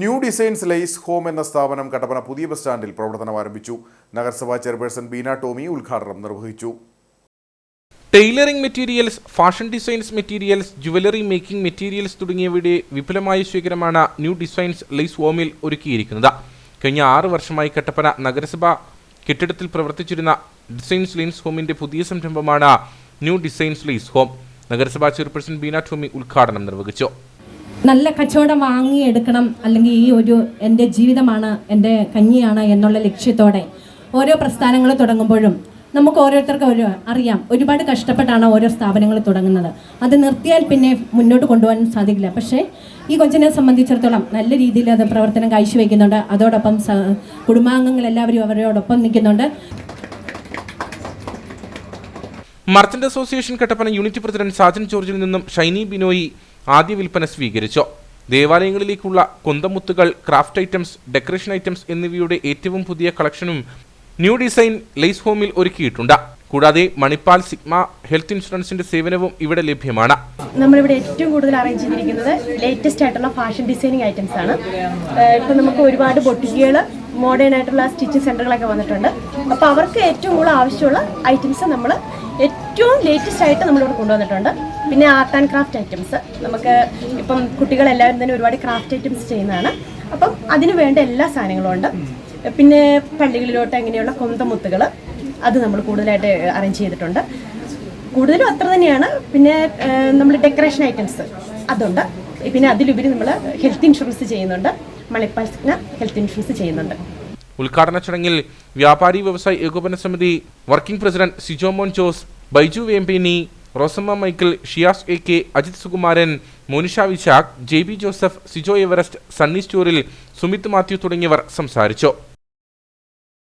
New designs ലൈസ് home എന്ന സ്ഥാപനം കട്ടപ്പന പുതിയ ബസ് സ്റ്റാൻഡിൽ പ്രവർത്തനം ആരംഭിച്ചു. നഗരസഭാ ചെയർപേഴ്സൺ ബീന ടോമി ഉദ്ഘാടനം നിർവഹിച്ചു. Tailoring materials fashion designs materials jewellery making materials തുടങ്ങിയവയുടെ വിപുലമായ ശേഖരമാണ് ന്യൂ ഡിസൈൻസ് ലൈസ് ഹോമിൽ ഒരുക്കിയിരിക്കുന്നത്. കഴിഞ്ഞ ആറ് വർഷമായി കട്ടപ്പന നഗരസഭ കെട്ടിടത്തിൽ പ്രവർത്തിച്ചിരുന്ന ഡിസൈൻസ് ലൈൻസ് ഹോമിന്റെ പുതിയ സംരംഭമാണ് ന്യൂ ഡിസൈൻസ് ലൈസ് ഹോം. നഗരസഭാ ചെയർപേഴ്സൺ ബീന ടോമി ഉദ്ഘാടനം നിർവഹിച്ചു. നല്ല കച്ചവടം വാങ്ങിയെടുക്കണം അല്ലെങ്കിൽ ഈ ഒരു എന്റെ ജീവിതമാണ് എന്റെ കഞ്ഞിയാണ് എന്നുള്ള ലക്ഷ്യത്തോടെ ഓരോ പ്രസ്ഥാനങ്ങൾ തുടങ്ങുമ്പോഴും നമുക്ക് ഓരോരുത്തർക്കും ഒരു അറിയാം. ഒരുപാട് കഷ്ടപ്പെട്ടാണ് ഓരോ സ്ഥാപനങ്ങൾ തുടങ്ങുന്നത്. അത് നിർത്തിയാൽ പിന്നെ മുന്നോട്ട് കൊണ്ടുപോകാൻ സാധിക്കില്ല. പക്ഷേ ഈ കൊച്ചിനെ സംബന്ധിച്ചിടത്തോളം നല്ല രീതിയിൽ അത് പ്രവർത്തനം കാഴ്ചവെക്കുന്നുണ്ട്. അതോടൊപ്പം കുടുംബാംഗങ്ങൾ എല്ലാവരും അവരോടൊപ്പം നിൽക്കുന്നുണ്ട്. Merchant association Kattappana unit president Sajan ജോർജിൽ നിന്നും ഷൈനി ബിനോയി ആദ്യ വിൽപ്പന സ്വീകരിച്ചു. ദേവാലയങ്ങളിലേക്കുള്ള കൊന്തമുത്തുകൾ ക്രാഫ്റ്റ് ഐറ്റംസ് ഡെക്കറേഷൻ ഐറ്റംസ് എന്നിവയുടെ ഏറ്റവും പുതിയ കളക്ഷനും ന്യൂ ഡിസൈൻ ലൈസ് ഹോമിൽ ഒരുക്കിയിട്ടുണ്ട്. കൂടാതെ മണിപ്പാൽ സിഗ്മ ഹെൽത്ത് ഇൻഷുറൻസിന്റെ സേവനവും ഇവിടെ ലഭ്യമാണ്. നമ്മളിവിടെ ഏറ്റവും കൂടുതൽ അറേഞ്ച് ചെയ്തിരിക്കുന്നത് ലേറ്റസ്റ്റ് ആയിട്ടുള്ള ഫാഷൻ ഡിസൈനിങ് ഐറ്റംസ് ആണ്. ഇപ്പം നമുക്ക് ഒരുപാട് ബൊട്ടിക്കുകൾ മോഡേൺ ആയിട്ടുള്ള സ്റ്റിച്ചിങ് സെന്ററുകളൊക്കെ വന്നിട്ടുണ്ട്. അപ്പോൾ അവർക്ക് ഏറ്റവും കൂടുതൽ ആവശ്യമുള്ള ഐറ്റംസ് നമ്മൾ ഏറ്റവും ലേറ്റസ്റ്റ് ആയിട്ട് നമ്മളിവിടെ കൊണ്ടുവന്നിട്ടുണ്ട്. പിന്നെ ആർട്ട് ആൻഡ് ക്രാഫ്റ്റ് ഐറ്റംസ് നമുക്ക് ഇപ്പം കുട്ടികളെല്ലാവരും തന്നെ ഒരുപാട് ക്രാഫ്റ്റ് ഐറ്റംസ് ചെയ്യുന്നതാണ്. അപ്പം അതിന് വേണ്ട എല്ലാ സാധനങ്ങളും ഉണ്ട്. പിന്നെ പള്ളികളിലോട്ട് അങ്ങനെയുള്ള കൊന്തമുത്തുകൾ അത് നമ്മൾ കൂടുതലായിട്ട് അറേഞ്ച് ചെയ്തിട്ടുണ്ട്. കൂടുതലും അത്ര തന്നെയാണ്. പിന്നെ നമ്മൾ ഡെക്കറേഷൻ ഐറ്റംസ് അതുണ്ട്. പിന്നെ അതിലുപരി നമ്മൾ ഹെൽത്ത് ഇൻഷുറൻസ് ചെയ്യുന്നുണ്ട്. മണിപ്പാൽ സിഗ്ന ഹെൽത്ത് ഇൻഷുറൻസ് ചെയ്യുന്നുണ്ട്. ഉദ്ഘാടന ചടങ്ങിൽ വ്യാപാരി വ്യവസായി ഏകോപന സമിതി working president Sijomon Jose Baiju Vempeny Rosamma Michael Shiyas A K Ajith Sukumaran Monisha Vishakh J B Joseph Sijo Everest Sunny സ്റ്റോറിൽ സുമിത് മാത്യു തുടങ്ങിയവർ സംസാരിച്ചു.